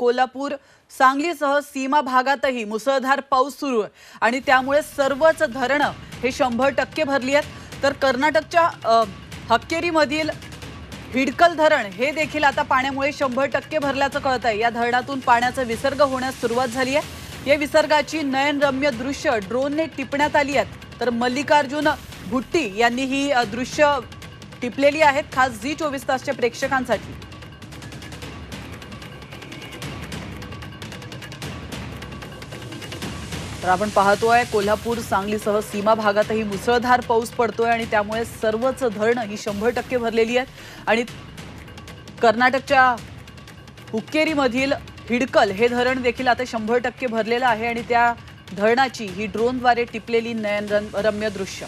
कोल्हापूर सांगलीसह सीमा भागातही मुसळधार पाऊस सुरू आहे. आणि त्यामुळे सर्वच धरणं हे शंभर टक्के भरली आहेत. तर कर्नाटकच्या हक्केरीमधील हिडकल धरण हे देखील आता पाण्यामुळे शंभर टक्के भरल्याचं कळत आहे. या धरणातून पाण्याचा विसर्ग होण्यास सुरुवात झाली आहे. या विसर्गाची नयनरम्य दृश्य ड्रोनने टिपण्यात आली आहेत. तर मल्लिकार्जुन भुट्टी यांनी ही दृश्य टिपलेली आहेत खास झी चोवीस तासच्या प्रेक्षकांसाठी. तर आपण पाहतोय कोल्हापूर सांगलीसह सीमा भागातही मुसळधार पाऊस पडतोय आणि त्यामुळे सर्वच धरणं ही शंभर टक्के भरलेली आहेत. आणि कर्नाटकच्या हुक्केरीमधील हिडकल हे धरण देखील आता शंभर टक्के भरलेलं आहे आणि त्या धरणाची ही ड्रोनद्वारे टिपलेली नयन रम्य दृश्य.